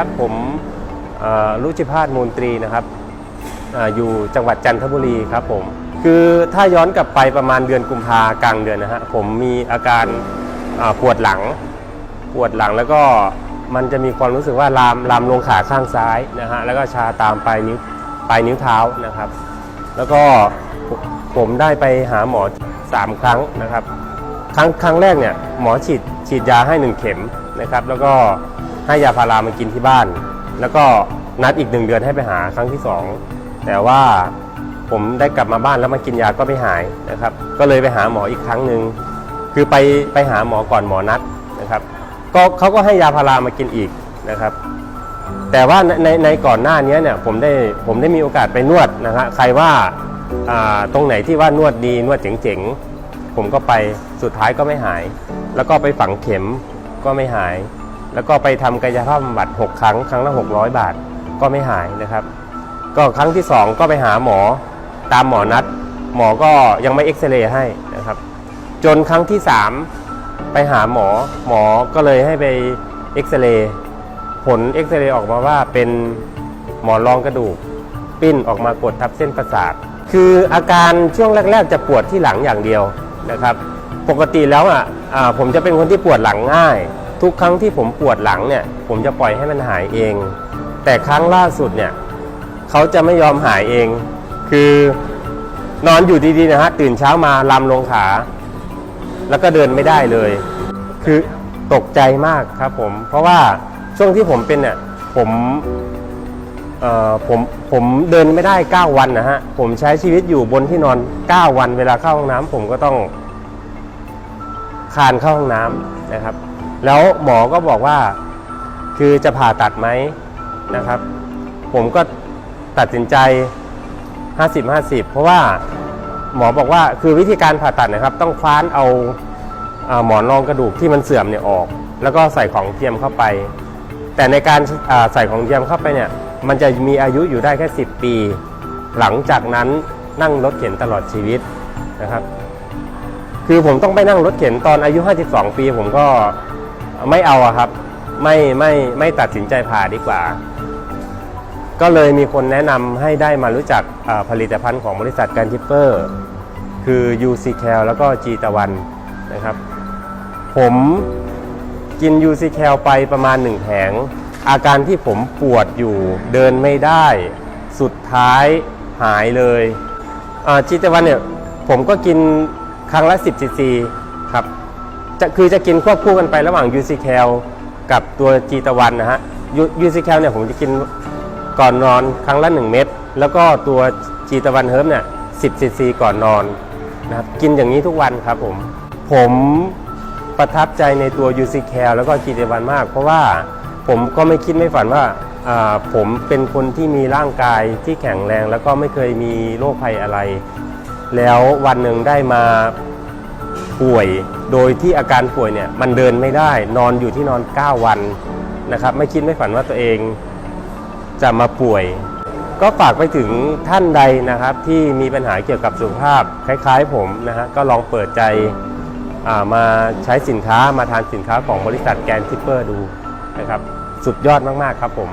ครับผมรุจิพาสมูลตรีนะครับออยู่จังหวัดจันทบุรีครับผมคือถ้าย้อนกลับไปประมาณเดือนกุมภากลางเดือนนะฮะผมมีอาการปวดหลังปวดหลังแล้วก็มันจะมีความรู้สึกว่าลามลามลงขาข้างซ้ายนะฮะแล้วก็ชาตามปลายนิ้วปลายนิ้วเท้านะครับ แล้วก็ผมผมได้ไปหาหมอ 3 ครั้งนะครับ ครั้งครั้งแรกเนี่ยหมอฉีดฉีดยาให้ 1 เข็มนะครับ แล้วก็ ให้ยาพารามากินที่บ้าน แล้วก็นัดอีกหนึ่งเดือนให้ไปหาครั้งที่ 2 แต่ว่าผมได้กลับมาบ้านแล้วมากินยาก็ไม่หายนะครับ ก็เลยไปหาหมออีกครั้งหนึ่งคือไปไปหาหมอก่อนหมอนัดนะครับ ก็เขาก็ให้ยาพารามากินอีกนะครับ แต่ว่าในในในก่อนหน้านี้เนี่ยผมได้ผมได้มีโอกาสไปนวดนะฮะใครว่าอ่าตรงไหนที่ว่านวดดีนวดเจ๋งๆผมก็ไปสุดท้ายก็ไม่หาย แล้วก็ไปฝังเข็มก็ไม่หาย แล้วก็ไปทำกายภาพบำบัด6ครั้งครั้งละ600 บาทก็ไม่หายนะครับ ก็ครั้งที่ 2 ก็ไปหาหมอตามหมอนัด หมอก็ยังไม่เอ็กซเรย์ให้นะครับ จนครั้งที่ 3 ไปหาหมอหมอก็เลยให้ไปเอ็กซเรย์ผลเอ็กซเรย์ออกมาว่าเป็นหมอนรองกระดูก ปิ้นออกมากดทับเส้นประสาท คืออาการช่วงแรก ๆ จะปวดที่หลังอย่างเดียวนะครับ ปกติแล้วอะอ่าผมจะเป็นคนที่ปวดหลังง่าย ทุกครั้งที่ผมปวดหลังเนี่ย ผมจะปล่อยให้มันหายเอง แต่ครั้งล่าสุดเนี่ยเขาจะไม่ยอมหายเอง คือนอนอยู่ดีๆนะฮะตื่นเช้ามาลำลงขา แล้วก็เดินไม่ได้เลย คือตกใจมากครับผม เพราะว่าช่วงที่ผมเป็นเนี่ยผมเอ่อผมผมเดินไม่ได้ 9 วันนะฮะ ผมใช้ชีวิตอยู่บนที่นอน 9 วันเวลาเข้าห้องน้ำผมก็ต้องคานเข้าห้องน้ำนะครับ แล้วหมอก็บอกว่า คือจะผ่าตัดไหมนะครับ ผมก็ตัดสินใจ 50-50 เพราะว่าหมอบอกว่าคือวิธีการผ่าตัดนะครับ ต้องคว้านเอาอาหมอนรองกระดูกที่มันเสื่อมเนี่ยออก แล้วก็ใส่ของเทียมเข้าไป แต่ในการาใส่ของเทียมเข้าไปเนี่ยมันจะมีอายุอยู่ได้แค่ 10 ปี หลังจากนั้นนั่งรถเข็นตลอดชีวิตนะครับ คือผมต้องไปนั่งรถเข็นตอนอายุ 52 ปี ผมก็ ไม่เอาอะครับ ไม่ไม่ไม่ตัดสินใจผ่าดีกว่า ก็เลยมีคนแนะนำให้ได้มารู้จักผลิตภัณฑ์ของบริษัทการทิปเปอร์ คือ UC c a l แล้วก็จีตะวันนะครับ ผมกิน UC c a l ไปประมาณ1แผง อาการที่ผมปวดอยู่เดินไม่ได้ สุดท้ายหายเลยจีตะวันเนี่ยผมก็กินครั้งละ 10ซีซีครับ จะคือจะกินควบคู่กันไประหว่าง UC c a l กับตัวจีตะวันนะฮะ UC c a l เนี่ยผมจะกินก่อนนอนครั้งละ 1 เม็ดแล้วก็ตัวจีตะวันเฮิร์บเนี่ย10ซีซีก่อนนอนนะครับกินอย่างนี้ทุกวันครับผม ผมประทับใจในตัว UC Care แล้วก็จีตะวันมาก เพราะว่าผมก็ไม่คิดไม่ฝันว่าผมเป็นคนที่มีร่างกายที่แข็งแรง แล้วก็ไม่เคยมีโรคภัยอะไร แล้ววันหนึ่งได้มา ป่วย โดยที่อาการป่วยเนี่ยมันเดินไม่ได้นอนอยู่ที่นอน 9 วันนะครับ ไม่คิดไม่ฝันว่าตัวเองจะมาป่วย ก็ฝากไปถึงท่านใดนะครับ ที่มีปัญหาเกี่ยวกับสุขภาพคล้าย ๆ ผมนะฮะก็ลองเปิดใจมาใช้สินค้ามาทานสินค้าของบริษัทแกนทิปเปอร์ดูนะครับ สุดยอดมาก ๆ ครับผม